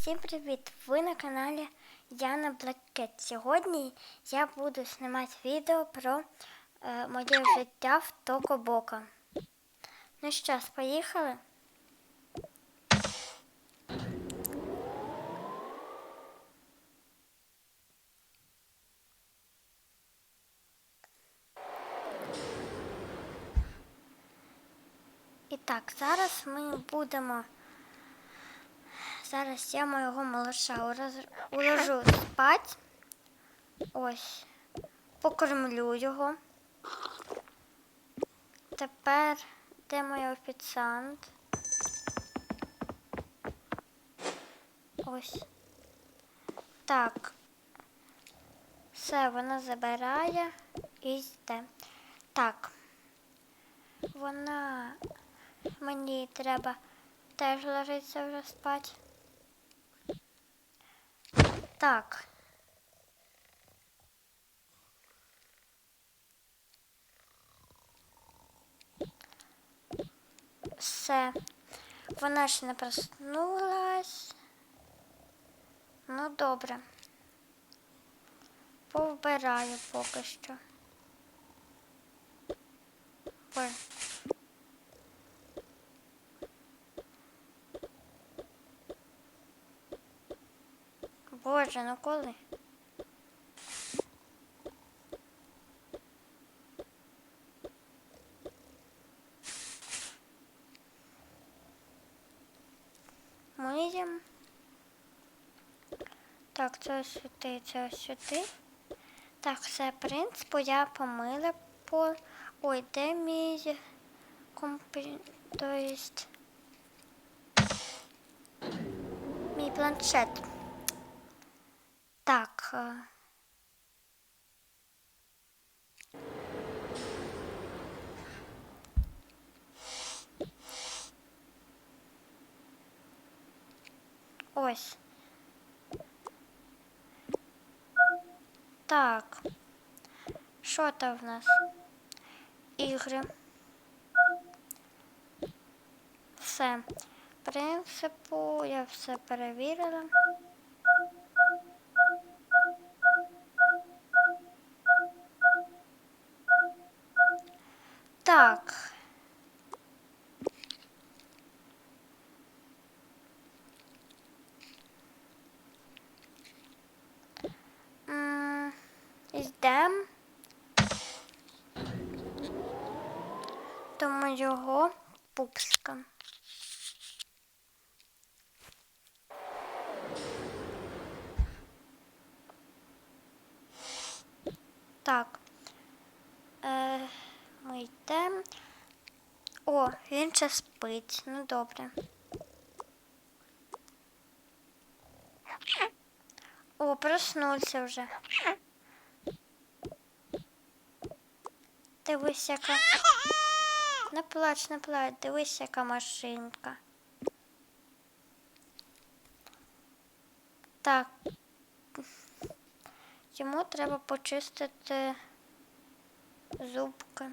Всім привіт! Ви на каналі Яна Блакет. Сьогодні я буду знімати відео про е, моє життя в Токобока. Ну що поїхали? І так, зараз ми будемо. Зараз я моєго малыша уложу спать. Ось. Покормлю його. Тепер де мій офіціант? Ось. Так. Все, вона забирає і йде. Так. Вона мені треба теж ложиться вже спать. Так. Все. Вона ще не проснулась. Ну, добре. Повбираю поки що. Ой. Боже, ну коли? Миємо. Так, це ось сюди, це сюди. Так, все, в принципі, я помила по. Ой, де мій компі... То есть... Мій планшет. Так. е, Ось. Так. Що там в нас? Ігри. Все. В принципу, я все перевірила. Так. М, Йдемо до моєго пупска. Так. Е, ми йдемо. О, він ще спить. Ну добре. О, проснувся вже. Дивись, яка. Не плач, не плач, дивись, яка машинка. Так. Йому треба почистити зубки.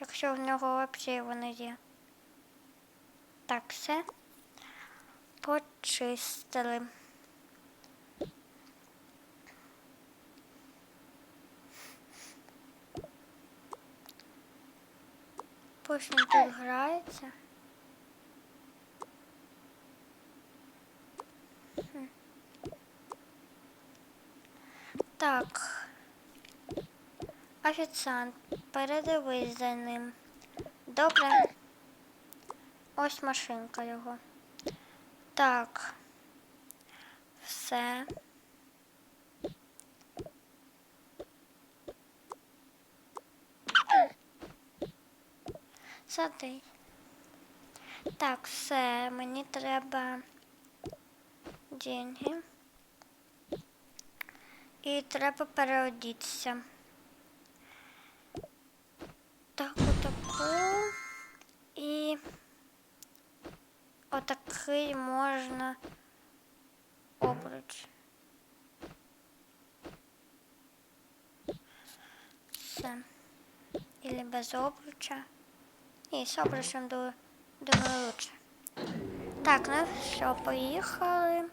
Якщо в нього взагалі вони є. Так, все. Почистили. Пусть він тут грається. Так. Офіціант, передивись за ним. Добре. Ось машинка його. Так. Все. Сади. Так, все, мені треба деньги. І треба переодітися. Отакий можна обруч. Все. Или без обруча. Ні, з обручем ду- думаю лучше. Так, ну що, поїхали.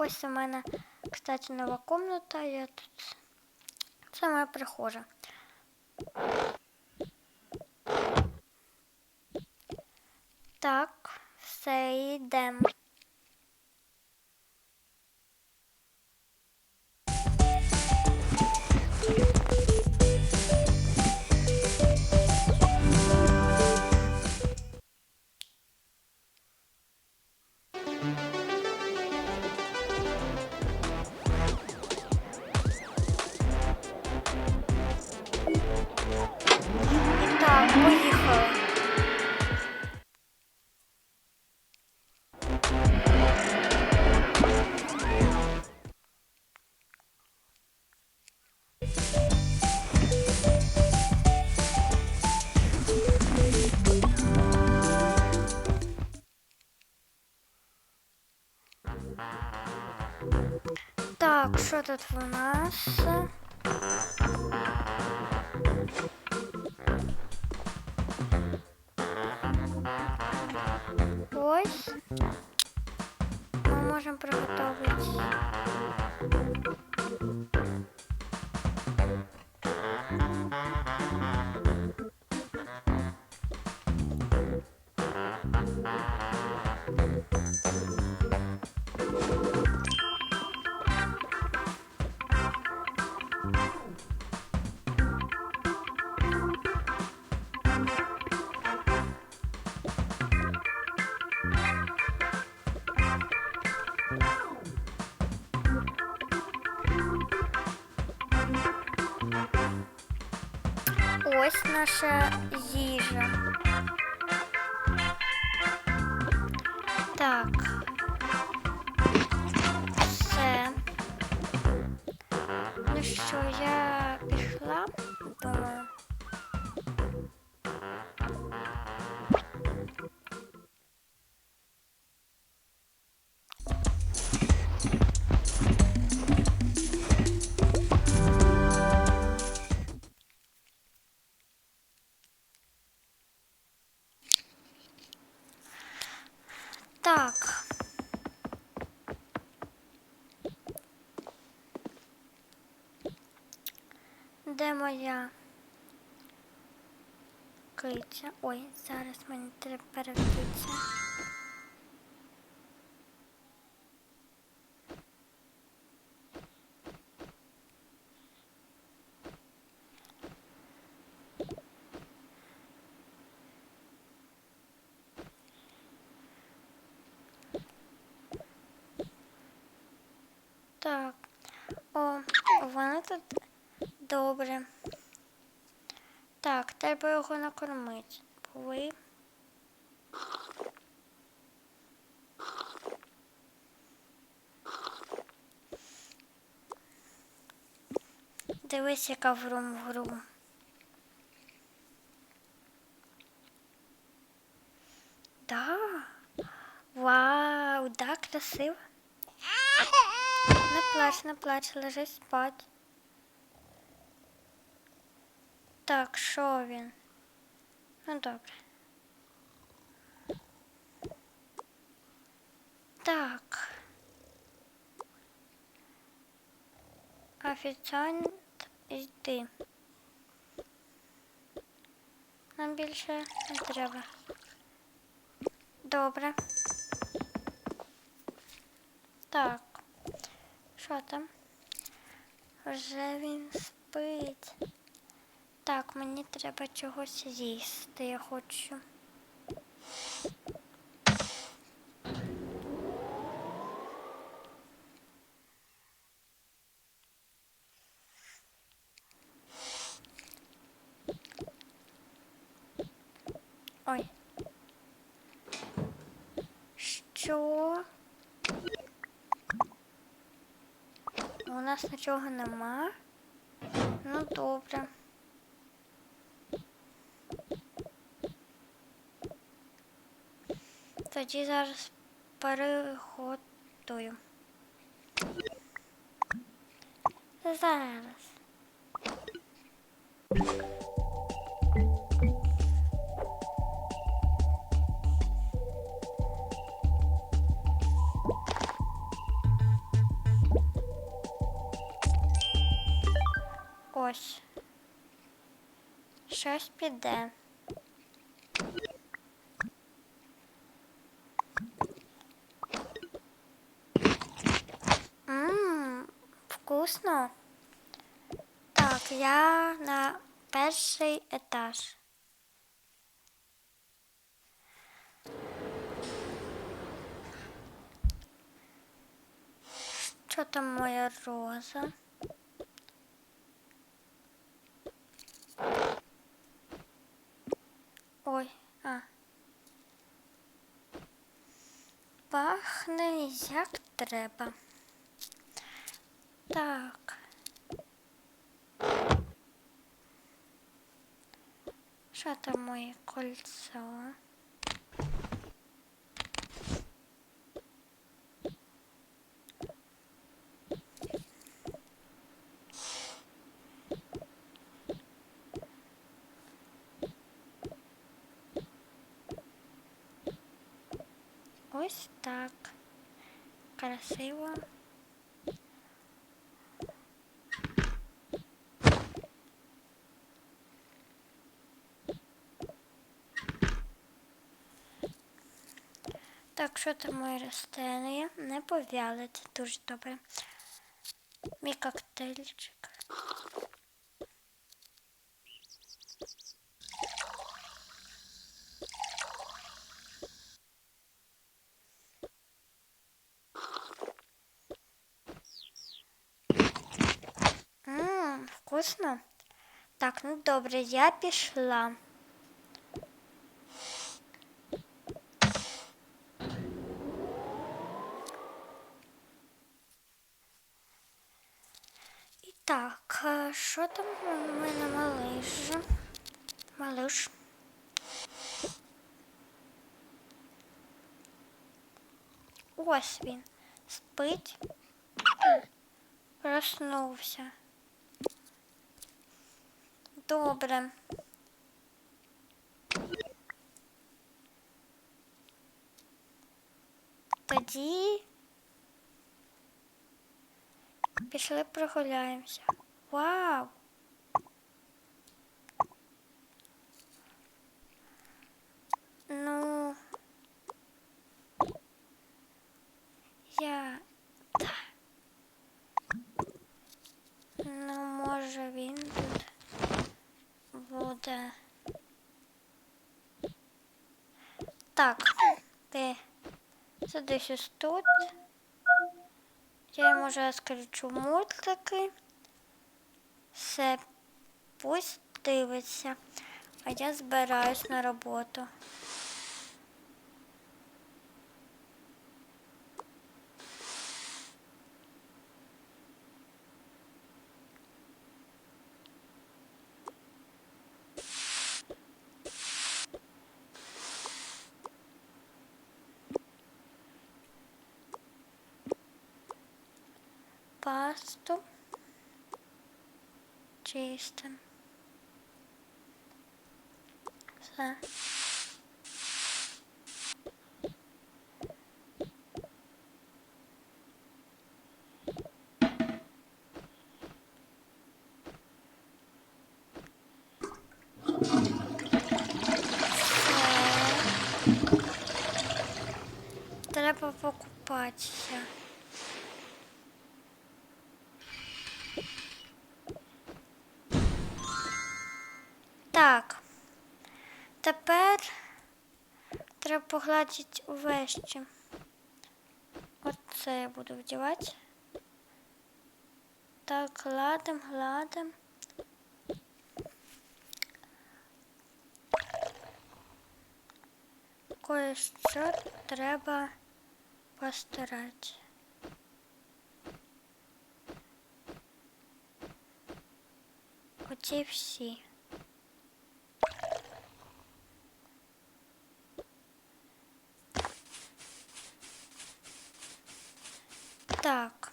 Ось у мене, кстати, нова комната. Я тут. Це моя прихожа. Так, все йдемо. Що тут у нас? Ось. Ми можемо приготувати. Ось наша їжа. Де моя киця? Ой, зараз мені треба перевдітися. Так. О, вона тут добре. Так, треба його накормити. Ви. Дивись, яка врум-врум. Да. Вау, да, красиво. Не плач, не плач, лежи спать. Так, що він? Ну добре. Так. Офіціант йди. Нам більше не треба. Добре. Так. Що там? Вже він спить. Так, мені треба чогось їсти, я хочу. Ой. Що? У нас нічого нема. Ну, добре. Тоді зараз переготую. Зараз. Ось. Щось піде. Ммм, вкусно. Так, я на перший етаж. Що там моя роза? Ой, а. Пахне як треба. Так. Що там моє кольцо? Ось так. Красиво. Так, що там мої рослини? Не пов'яли, це дуже добре. Мій коктейльчик. Ммм, вкусно. Так, ну добре, я пішла. І так, е, що там у мене малиш? Малиш. Ось він. Спить. Проснувся. Добре. Тоді пішли прогуляємося. Вау! Ну, я Ну, може він тут буде. Так, ти сидиш ось тут. Я йому вже скричу мультики. Все, пусть дивиться. А я збираюсь на роботу. Чистим. Все. Все. Треба покупатися. Так. Тепер треба погладити вещі. Оце я буду вдівати. Так, гладим, гладим. Кое-що треба постирати. Оці всі. Так.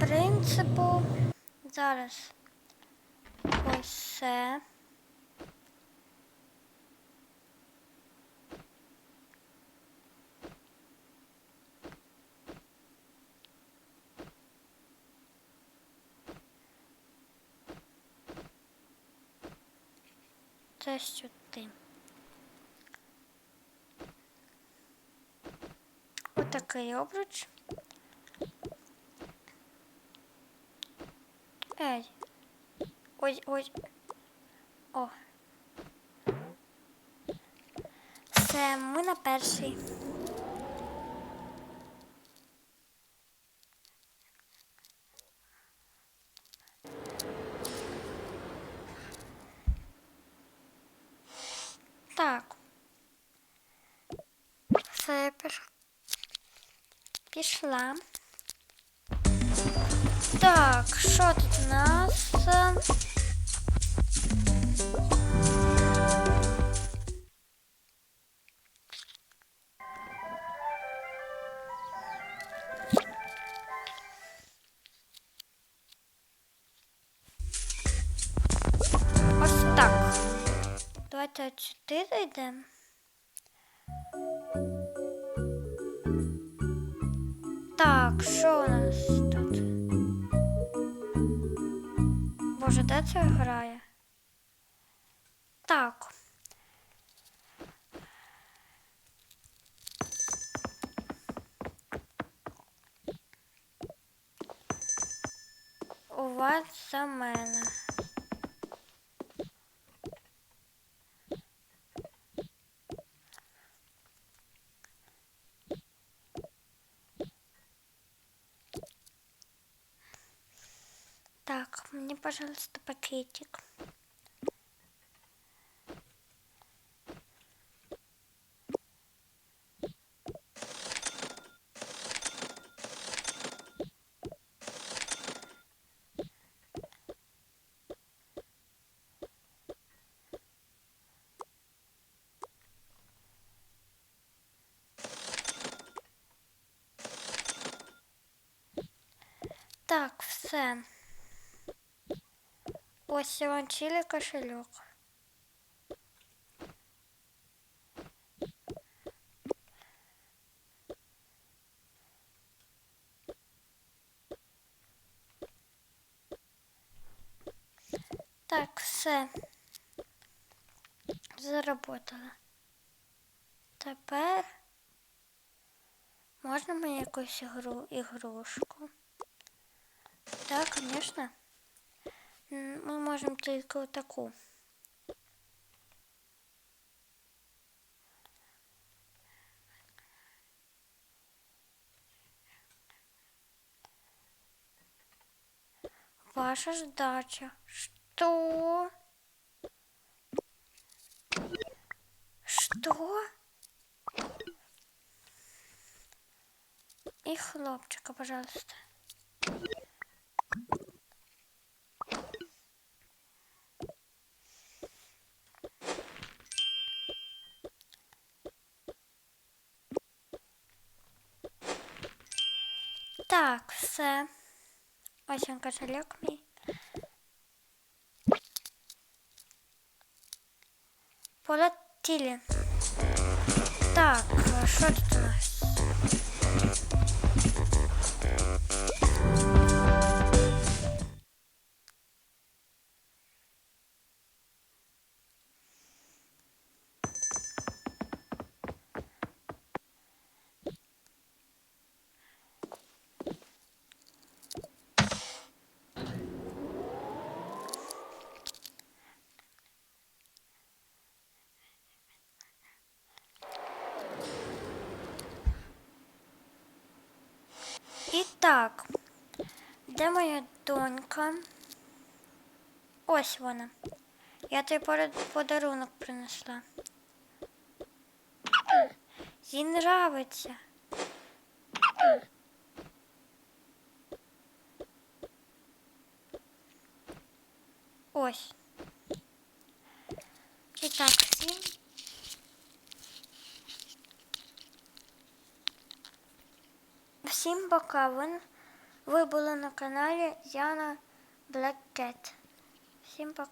Принципу зараз ось це. Це сюди. Отакий обруч. Ей. Ой, ой. О. Все, ми на перший. Пішла. Так, що тут у нас? Ось так. Давайте чотири йдемо. Так, що у нас тут? Боже, де це грає? Так. У вас за мене. Так, мне, пожалуйста, пакетик. Так, все. Ось Іванчилі кошельок. Так, все. Заработала. Тепер можна мені якусь ігру, ігрушку? Так, звісно. мы можем только вот такую. Ваша сдача. Что? Что? И хлопчика, пожалуйста. Все. Ось він кошелек мій. Полетіли. Так, що тут у нас? Так, де моя донька? Ось вона. Я тобі подарунок принесла. Їй нравиться. Ось. І так, всім. Пока. Ви, ви були на каналі Яна Cat. Всім пока.